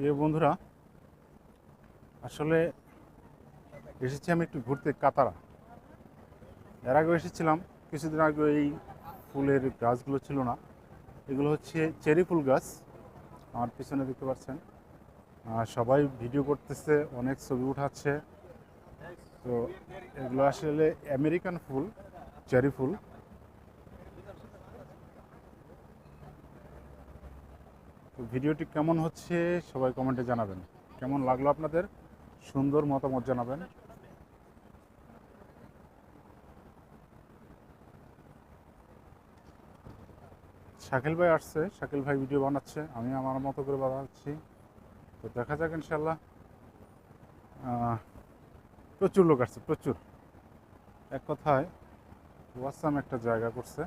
প্রিয় বন্ধুরা, আসলে এসেছি আমি একটু ঘুরতে, কাতারা। এর আগেও এসেছিলাম, কিছুদিন আগে এই ফুলের গাছগুলো ছিল না। এগুলো হচ্ছে চেরি ফুল গাছ, আমার পিছনে দেখতে পাচ্ছেন। সবাই ভিডিও করতেছে, অনেক ছবি উঠাচ্ছে। তো এগুলো আসলে আমেরিকান ফুল, চেরি ফুল। তো ভিডিওটি কেমন হচ্ছে সবাই কমেন্টে জানাবেন। কেমন লাগল আপনাদের? সুন্দর মতামত জানাবেন। শাকিল ভাই আসছে, শাকিল ভাই ভিডিও বানাচ্ছে, আমি আমার মতো করে বানাচ্ছি। তো দেখা যাক ইনশাল্লাহ প্রচুর লোক আসছে, প্রচুর। এক কথায়, ওয়াসাম একটা জায়গা করছে।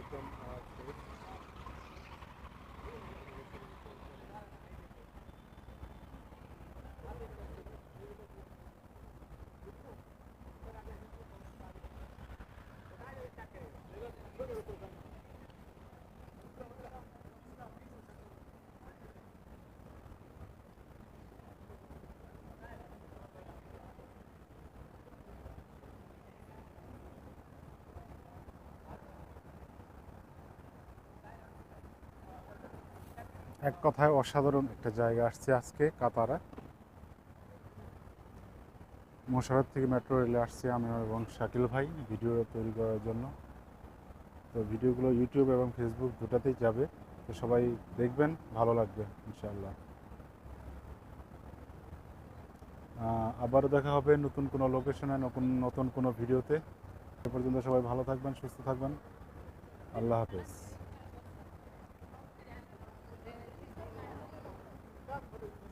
Toplam ağaçları. এক কথায় অসাধারণ একটা জায়গা আসছে আজকে, কাতারা। মোশারফ থেকে মেট্রো রেলে আসছে আমি এবং শাকিল ভাই ভিডিও তৈরি করার জন্য। তো ভিডিওগুলো ইউটিউব এবং ফেসবুক দুটাতেই যাবে। তো সবাই দেখবেন, ভালো লাগবে, ইনশাআল্লাহ। আবারও দেখা হবে নতুন কোনো লোকেশনে নতুন নতুন কোনো ভিডিওতে। এ পর্যন্ত সবাই ভালো থাকবেন, সুস্থ থাকবেন। আল্লাহ হাফেজ। That's what